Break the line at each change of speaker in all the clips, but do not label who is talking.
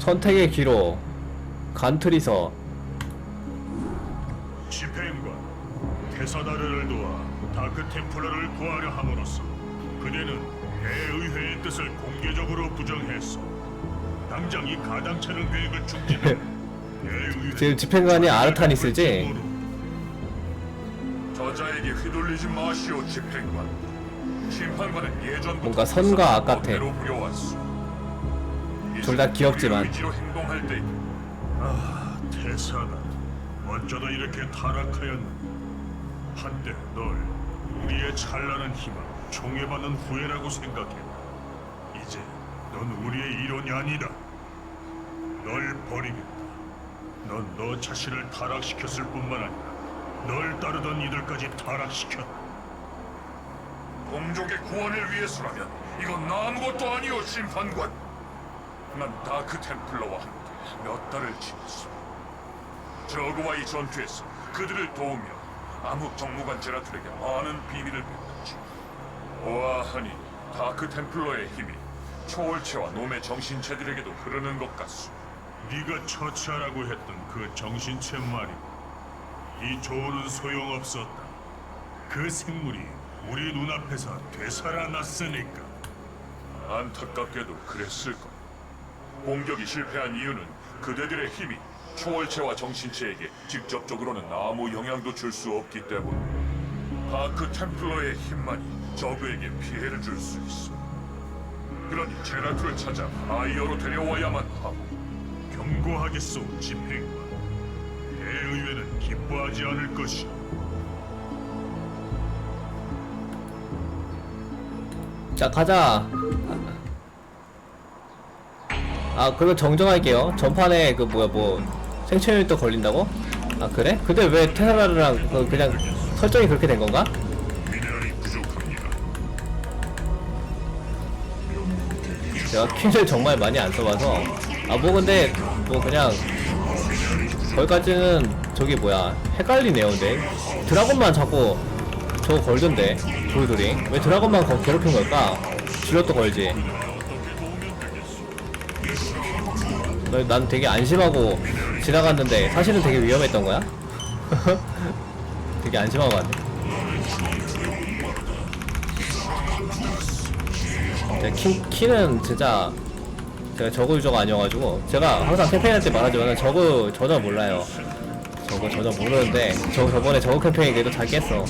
선택의 기로 간트리서
집행관 테사다르를 도와 다크 템플러를 구하려 함으로써 그대는 대의회의 뜻을 공개적으로 부정했어. 당장 이 가당찮은 계획을 중지해. 대의회
지금 집행관이 아르타니스지?
저자에게 휘둘리지 마시오 집행관 심판관은 예전부터
뭔가 선과 악 같아.
법대로 부려왔소.
둘 다 귀엽지만.
의지로 행동할 때
아, 테사다. 어쩌다 이렇게 타락하였나? 한때 널 우리의 찬란한 희망, 총애받는 후예라고 생각했다. 이제 넌 우리의 일원이 아니다. 널 버리겠다. 넌 너 자신을 타락시켰을 뿐만 아니라 널 따르던 이들까지 타락시켰다.
공족의 구원을 위해서라면 이건 아무것도 아니오 심판관 난 다크 템플러와 함께 몇 달을 지냈어 저그와의 전투에서 그들을 도우며 암흑 정무관 제라툴에게 많은 비밀을 뺏었지 보아하니 다크 템플러의 힘이 초월체와 놈의 정신체들에게도 흐르는 것 같소
네가 처치하라고 했던 그 정신체 말이고 이 조언은 소용없었다. 그 생물이 우리 눈앞에서 되살아났으니까.
안타깝게도 그랬을 거야. 공격이 실패한 이유는 그대들의 힘이 초월체와 정신체에게 직접적으로는 아무 영향도 줄 수 없기 때문. 다크 템플러의 힘만이 저그에게 피해를 줄 수 있어. 그러니 제라툴을 찾아 아이어로 데려와야만 하고
경고하겠소, 집행관. 대의회는 기뻐하지 않을 것이.
자 가자 아 그거 정정할게요 전판에 그 뭐야 뭐 생체율도 걸린다고? 아 그래? 근데 왜 테라라랑 그 그냥 설정이 그렇게 된 건가? 제가 퀸을 정말 많이 안 써봐서 아 뭐 근데 뭐 그냥 거기까지는 저기 뭐야 헷갈리네요 근데 드라곤만 자꾸 저거 걸던데 돌돌이 왜 드라곤만 거 괴롭힌 걸까? 질럿도 걸지 나- 난 되게 안심하고 지나갔는데 사실은 되게 위험했던 거야? 되게 안심하고 갔네 제가 키, 키는 진짜 제가 저거 유저가 아니어가지고 제가 항상 캠페인할 때 말하지만 저거 전혀 몰라요 저거 전혀 모르는데 저 저번에 저거 캠페인 그래도 잘 깼어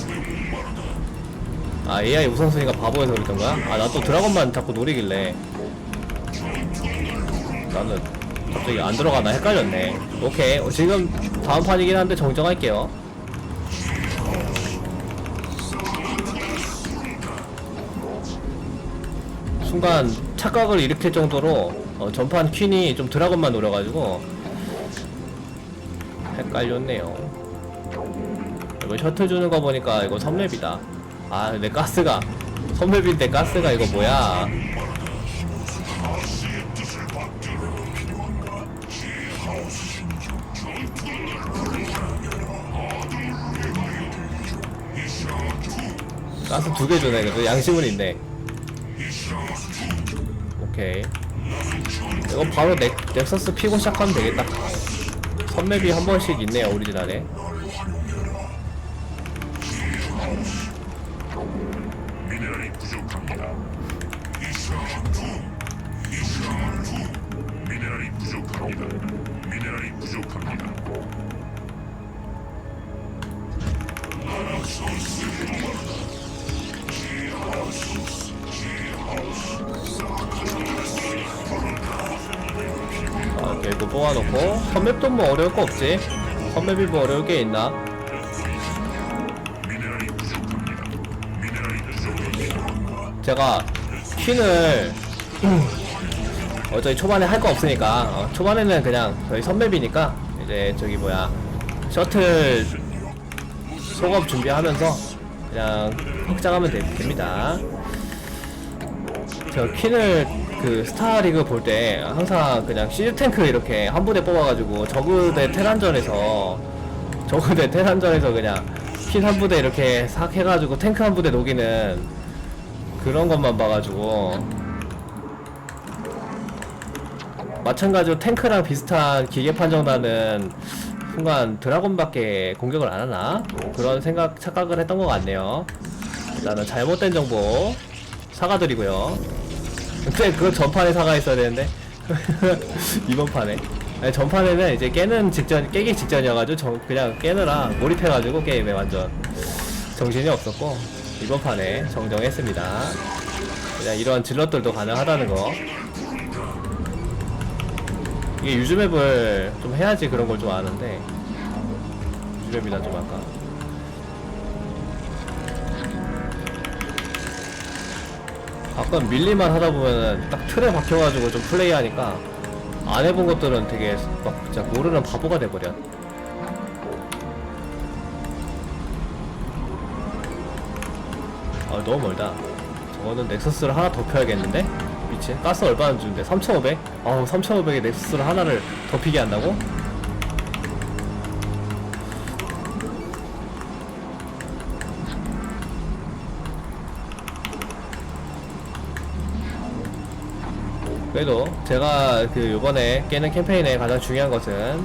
아 AI 우선순위가 바보여서 그랬던 거야? 아 나 또 드라곤만 자꾸 노리길래 나는 갑자기 안 들어가나 헷갈렸네. 오케이 어, 지금 다음 판이긴 한데 정정할게요. 순간 착각을 일으킬 정도로 어, 전판 퀸이 좀 드라곤만 노려가지고 헷갈렸네요. 이거 셔틀 주는 거 보니까 이거 선맵이다. 아 내 가스가 선맵인데 가스가 이거 뭐야 가스 두 개 주네. 그래도 양심은 있네. 오케이. 이거 바로 넥, 넥서스 피고 시작하면 되겠다. 선맵이 한 번씩 있네요 오리지널에.
미네랄이 부족합니다.
아, 이거 뽑아놓고. 선맵도 뭐 어려울 거 없지. 선맵이 뭐 어려울 게 있나. 제가 퀸을 어차피 초반에 할 거 없으니까 어, 초반에는 그냥 저희 선맵이니까 이제 저기 뭐야 셔틀 속업 준비하면서 그냥 확장하면 되, 됩니다 저 퀸을 그 스타리그 볼 때 항상 그냥 시즈 탱크 이렇게 한 부대 뽑아가지고 저그 대 테란전에서 저그 대 테란전에서 그냥 퀸 한 부대 이렇게 싹 해가지고 탱크 한 부대 녹이는 그런 것만 봐가지고 마찬가지로 탱크랑 비슷한 기계 판 정도는 순간 드라곤밖에 공격을 안 하나? 뭐 그런 생각, 착각을 했던 것 같네요. 일단은 잘못된 정보 사과드리고요. 근데 그거 전판에 사과 있어야 되는데 이번 판에 아니, 전판에는 이제 깨는 직전 깨기 직전이어가지고 정, 그냥 깨느라 몰입해가지고 게임에 완전 정신이 없었고 이번 판에 정정했습니다. 그냥 이런 질럿들도 가능하다는 거. 이게 유즈맵을 좀 해야지 그런 걸 좀 아는데 유즈맵이나 좀 할까? 가끔 밀리만 하다 보면은 딱 틀에 박혀가지고 좀 플레이하니까 안 해본 것들은 되게 막 진짜 모르는 바보가 돼버려. 아 너무 멀다. 저거는 넥서스를 하나 더 펴야겠는데? 미친 가스 얼마나 주는데? 3,500? 아우 3,500에 넥서스를 하나를 더 피게 한다고? 그래도 제가 그 요번에 깨는 캠페인의 가장 중요한 것은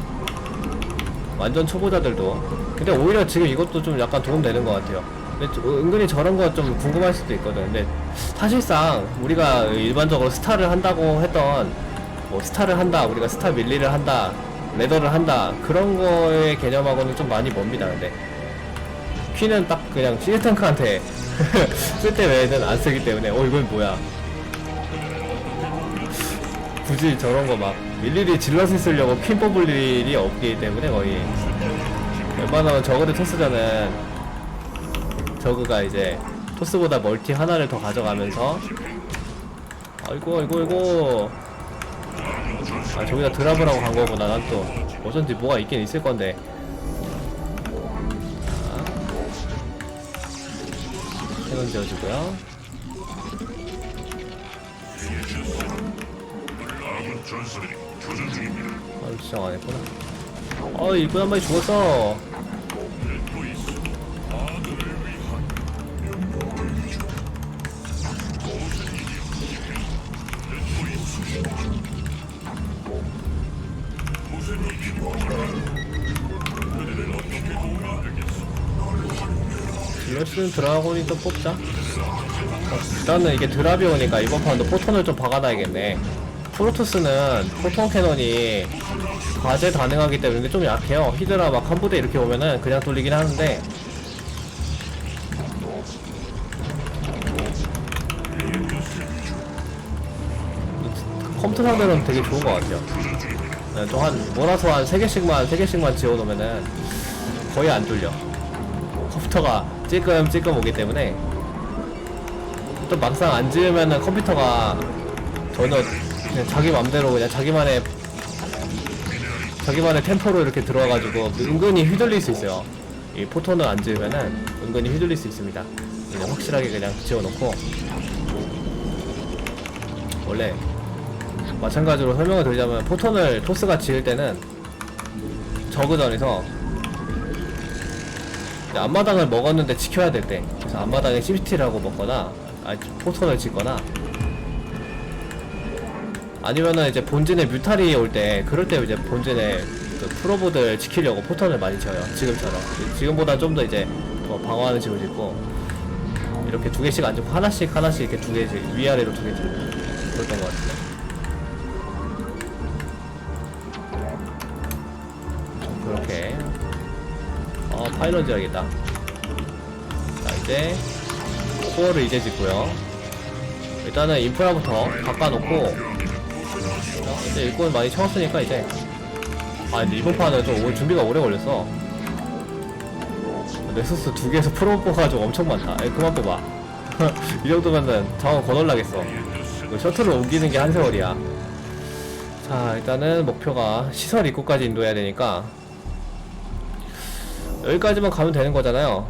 완전 초보자들도. 근데 오히려 지금 이것도 좀 약간 도움되는 것 같아요. 근데 저- 은근히 저런 거 좀 궁금할 수도 있거든. 근데 사실상 우리가 일반적으로 스타를 한다고 했던 뭐 스타를 한다 우리가 스타 밀리를 한다 레더를 한다 그런 거의 개념하고는 좀 많이 멉니다. 근데 퀴는 딱 그냥 시즈탱크한테 쓸 때 외에는 안 쓰기 때문에 어 이건 뭐야 굳이 저런 거 막 일일이 질럿을 쓰려고 퀸 뽑을 일이 없기 때문에 거의. 웬만하면 저그대 토스전은 저그가 이제 토스보다 멀티 하나를 더 가져가면서. 아이고 아이고 아이고. 아 저기다 하고 간 거구나. 난 또 어쩐지 뭐가 있긴 있을 건데. 자, 해놓은 지어주고요 아 지정 안 했구나. 어 일꾼 한 마리 죽었어. 딜러스는 드라곤이 좀 뽑자. 어, 일단은 이게 드랍이 오니까 이번 판도 포톤을 좀 박아놔야겠네 프로토스는 포톤 캐논이 과제 가능하기 때문에 좀 약해요. 히드라 막 한 부대 이렇게 오면은 그냥 돌리긴 하는데. 컴퓨터 상대로는 되게 좋은 것 같아요. 네, 좀한 몰아서 한 3개씩만 3개씩만 지어놓으면은 거의 안 뚫려. 컴퓨터가 찔끔찔끔 오기 때문에. 또 막상 안 지으면은 컴퓨터가 전혀 그냥 자기 맘대로 그냥 자기만의 자기만의 템포로 이렇게 들어와가지고 은근히 휘둘릴 수 있어요. 이 포톤을 안 지으면은 은근히 휘둘릴 수 있습니다. 그냥 확실하게 그냥 지어놓고 원래 마찬가지로 설명을 드리자면 포톤을 토스가 지을 때는 저그전에서 앞마당을 먹었는데 지켜야 될 때 그래서 앞마당에 CCT라고 먹거나 아니 포톤을 짓거나 아니면은 이제 본진에 뮤탈이 올 때 그럴 때 이제 본진에 그 프로보들 지키려고 포턴을 많이 쳐요 지금처럼. 지금보다 좀 더 이제 더 방어하는 집을 짓고 이렇게 두 개씩 안 짓고 하나씩 하나씩 이렇게 두 개씩 위아래로 두 개 짓고 그랬던 것 같은데. 그렇게. 어 파일럿 지어야겠다. 자 이제 코어를 이제 짓고요. 일단은 인프라부터 바꿔놓고 어, 일꾼 많이 채웠으니까 이제. 아 근데 이번 판은 좀 오- 준비가 오래 걸렸어. 넥서스 두 개에서 프로 뽑아가지고 엄청 많다. 에 그만 뽑아. 이 정도면은 자원 거덜나겠어. 그 셔틀을 옮기는 게 한 세월이야. 자 일단은 목표가 시설 입구까지 인도해야 되니까 여기까지만 가면 되는 거잖아요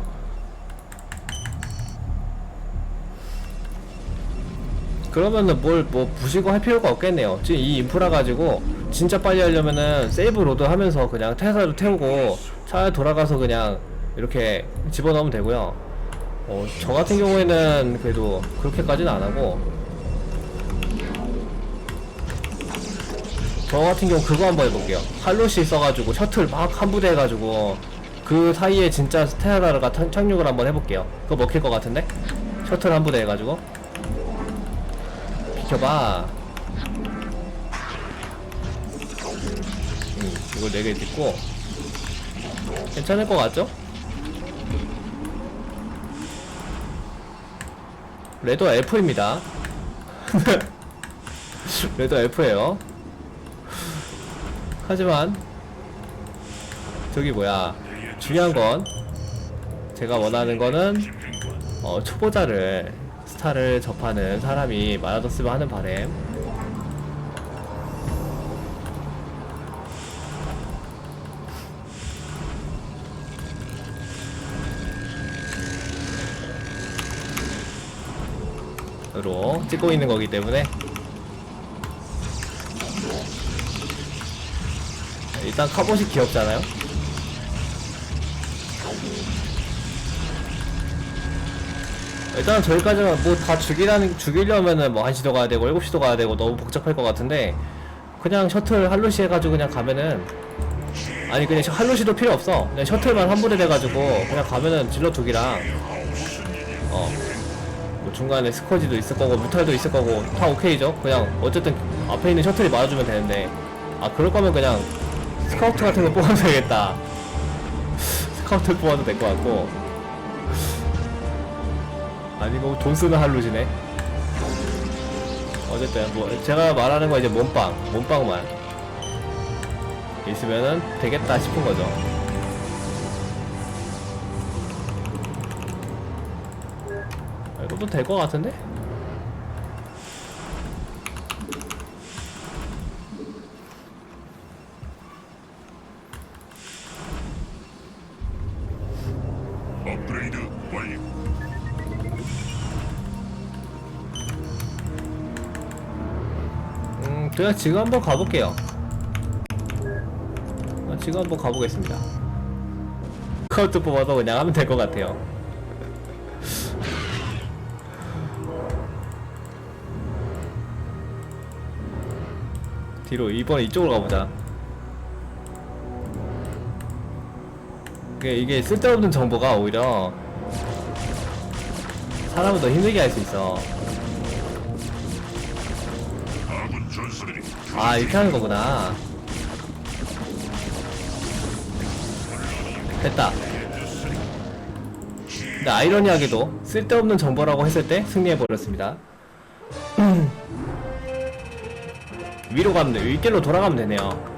그러면은 뭘 뭐 부시고 할 필요가 없겠네요. 지금 이 인프라 가지고 진짜 빨리 하려면은 세이브 로드 하면서 그냥 태사로 태우고 차에 돌아가서 그냥 이렇게 집어넣으면 되고요. 어, 저 같은 경우에는 그래도 그렇게까지는 안 하고 저 같은 경우 그거 한번 해볼게요. 할로시 써가지고 셔틀 막 한 부대 해가지고 그 사이에 진짜 스테라다가 탄- 착륙을 한번 해볼게요. 그거 먹힐 것 같은데? 셔틀 한 부대 해가지고 비켜봐. 음, 이걸 4개 짓고 괜찮을 것 같죠? 레더 F입니다. 레더 F예요. 하지만 저기 뭐야 중요한 건 제가 원하는 거는 어, 초보자를 스타를 접하는 사람이 많아졌으면 하는 바램. 으로 찍고 있는 거기 때문에 일단 카봇이 귀엽잖아요 일단 저기까지는 뭐 다 죽이라는 죽이려면은 뭐 1시도 가야 되고 7시도 가야 되고 너무 복잡할 것 같은데 그냥 셔틀 할로시 해가지고 그냥 가면은 아니 그냥 할로시도 필요 없어. 그냥 셔틀만 한 부대 돼가지고 그냥 가면은 질러 두 기랑 어뭐 중간에 스커지도 있을 거고 무탈도 있을 거고 다 오케이죠. 그냥 어쨌든 앞에 있는 셔틀이 맞아주면 되는데 아 그럴 거면 그냥 스카우트 같은 거 뽑아도 되겠다. 스카우트 뽑아도 될 것 같고 아니고 돈 쓰는 할로지네 어쨌든 뭐 제가 말하는 건 이제 몸빵 몸빵만 있으면은 되겠다 싶은 거죠 아, 이것도 될 것 같은데? 음, 제가 지금 한번 가볼게요. 아, 지금 한번 가보겠습니다. 카운트 뽑아서 그냥 하면 될 것 같아요. 뒤로 이번에 이쪽으로 가보자. 이게 쓸데없는 정보가 오히려 사람을 더 힘들게 할 수 있어. 아 이렇게 하는 거구나. 됐다. 근데 아이러니하게도 쓸데없는 정보라고 했을 때 승리해버렸습니다. 위로 가면 돼. 윗길로 돌아가면 되네요